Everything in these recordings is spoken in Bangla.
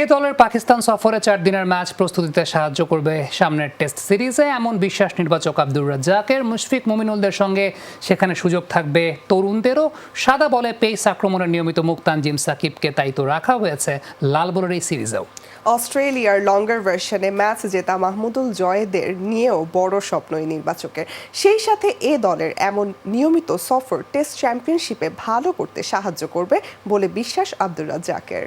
এ দলের পাকিস্তান সফরে চার দিনের ম্যাচ প্রস্তুতিতে সাহায্য করবে সামনের টেস্ট সিরিজে, এমন বিশ্বাস নির্বাচক আব্দুর রাজ্জাকের। মুশফিক মুমিনুলদের সঙ্গে সেখানে সুযোগ থাকবে তরুণদেরও। সাদা বলে পেস আক্রমণের নিয়মিত মুক্তান জিম সাকিবকে তাই তো রাখা হয়েছে লাল বলের এই সিরিজেও। অস্ট্রেলিয়ার লঙ্গার ভার্সনে ম্যাচ জেতা মাহমুদুল জয়েদের নিয়েও বড় স্বপ্ন এই নির্বাচকের। সেই সাথে এ দলের এমন নিয়মিত সফর টেস্ট চ্যাম্পিয়নশিপে ভালো করতে সাহায্য করবে বলে বিশ্বাস আব্দুর রাজ্জাকের।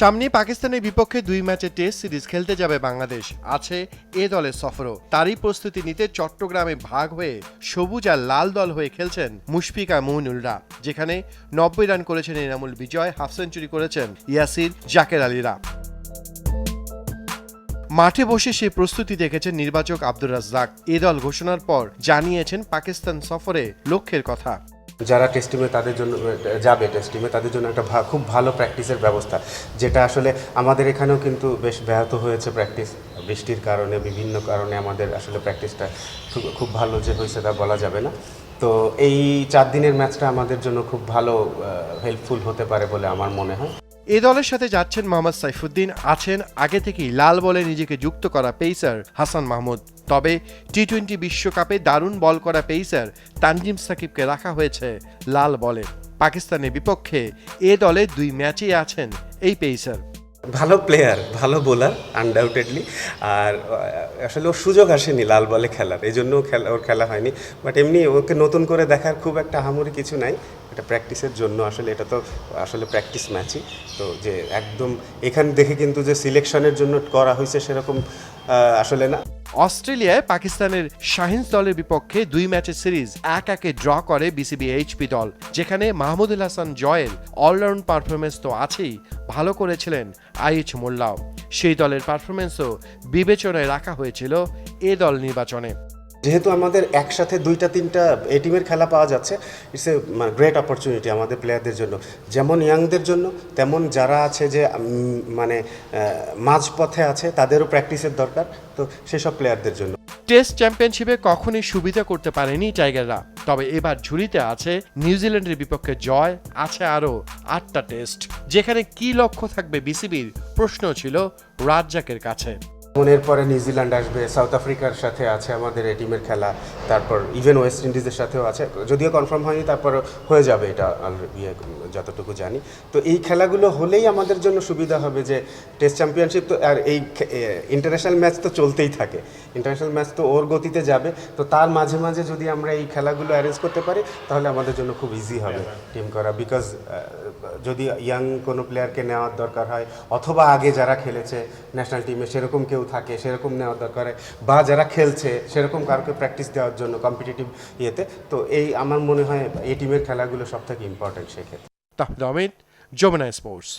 সামনে পাকিস্তানের বিপক্ষে দুই ম্যাচে টেস্ট সিরিজ খেলতে যাবে বাংলাদেশ। আছে এ দলের সফরও। তারই প্রস্তুতি নিতে চট্টগ্রামে ভাগ হয়ে সবুজ আর লাল দল হয়ে খেলছেন মুশফিকা মুমিনুলরা যেখানে নব্বই রান করেছেন এনামুল বিজয়, হাফ সেঞ্চুরি করেছেন ইয়াসির জাকের আলীরা। মাঠে বসে সে প্রস্তুতি দেখেছেন নির্বাচক আব্দুর রাজ্জাক। এ দল ঘোষণার পর জানিয়েছেন পাকিস্তান সফরে লক্ষ্যের কথা। যারা টেস্টিমে তাদের জন্য যাবে টেস্টিমে তাদের জন্য একটা খুব ভালো প্র্যাকটিসের ব্যবস্থা। যেটা আসলে আমাদের এখানেও কিন্তু বেশ ব্যাহত হয়েছে প্র্যাকটিস বৃষ্টির কারণে, বিভিন্ন কারণে আমাদের আসলে প্র্যাকটিসটা খুব ভালো যে হয়েছে তা বলা যাবে না। তো এই চার দিনের ম্যাচটা আমাদের জন্য খুব ভালো হেল্পফুল হতে পারে বলে আমার মনে হয়। এ দলের সাথে যাচ্ছেন মোহাম্মদ সাইফুদ্দিন, আছেন আগে থেকেই লাল বলে নিজেকে যুক্ত করা পেইসার হাসান মাহমুদ। তবে টি টোয়েন্টি বিশ্বকাপে দারুণ বল করা পেইসার তানজিম সাকিবকে রাখা হয়েছে লাল বলে। পাকিস্তানের বিপক্ষে এ দলে দুই ম্যাচেই আছেন এই পেসার। ভালো প্লেয়ার ভালো বোলার আনডাউটেডলি আর আসলে ওর সুযোগ আসেনি লাল বলে খেলার, এই জন্য খেলা, ওর খেলা হয়নি। বাট এমনি ওকে নতুন করে দেখার খুব একটা হামুরি কিছু নাই। এটা প্র্যাকটিসের জন্য আসলে, এটা তো আসলে প্র্যাকটিস ম্যাচই তো যে একদম, এখান দেখে কিন্তু যে সিলেকশনের জন্য করা হয়েছে সেরকম আসলে না। অস্ট্রেলিয়ায় পাকিস্তানের শাহিনস দলের বিপক্ষে দুই ম্যাচের সিরিজ এক একে ড্র করে বিসিবি এইচপি দল, যেখানে মাহমুদুল হাসান জয়ের অলরাউন্ড পারফরমেন্স তো আছেই, ভালো করেছিলেন আইচ মোল্লাও। সেই দলের পারফরমেন্সও বিবেচনায় রাখা হয়েছিল এ দল নির্বাচনে। যেহেতু আমাদের একসাথে দুইটা, তিনটা এ টিমের খেলা পাওয়া যাচ্ছে ইটস এ গ্রেট অপরচুনিটি আমাদের প্লেয়ারদের জন্য। যেমন ইয়াংদের জন্য, তেমন যারা আছে যে মানে মাঝপথে আছে, তাদেরও প্র্যাকটিসের দরকার। তো সেসব প্লেয়ারদের জন্য। টেস্ট চ্যাম্পিয়নশিপে কখনই সুবিধা করতে পারেনি টাইগাররা তবে এবার ঝুড়িতে আছে নিউজিল্যান্ডের বিপক্ষে জয়, আছে আরও আটটা টেস্ট যেখানে কি লক্ষ্য থাকবে বিসিবির প্রশ্ন ছিল রাজ্জাকের কাছে। যেমন এরপরে নিউজিল্যান্ড আসবে সাউথ আফ্রিকার সাথে আছে আমাদের এই টিমের খেলা তারপর ইভেন ওয়েস্ট ইন্ডিজের সাথেও আছে যদিও কনফার্ম হয়নি তারপর হয়ে যাবে এটা ইয়ে, যতটুকু জানি। তো এই খেলাগুলো হলেই আমাদের জন্য সুবিধা হবে যে টেস্ট চ্যাম্পিয়নশিপ তো আর এই ইন্টারন্যাশনাল ম্যাচ তো চলতেই থাকে। ইন্টারন্যাশনাল ম্যাচ তো ওর গতিতে যাবে তো তার মাঝে মাঝে যদি আমরা এই খেলাগুলো অ্যারেঞ্জ করতে পারি তাহলে আমাদের জন্য খুব ইজি হবে টিম করা বিকজ যদি ইয়াং কোনো প্লেয়ারকে নেওয়ার দরকার হয় অথবা আগে যারা খেলেছে ন্যাশনাল টিমে সেরকম কেউ থাকে, সেরকম নেওয়ার দরকার বা যারা খেলছে, সেরকম কারোকে প্র্যাকটিস দেওয়ার জন্য কম্পিটিটিভ ইয়েতে। তো এই আমার মনে হয়, এই টিমের খেলাগুলো সব থেকে ইম্পর্টেন্ট সেক্ষেত্রে। তাহলে যমুনা স্পোর্টস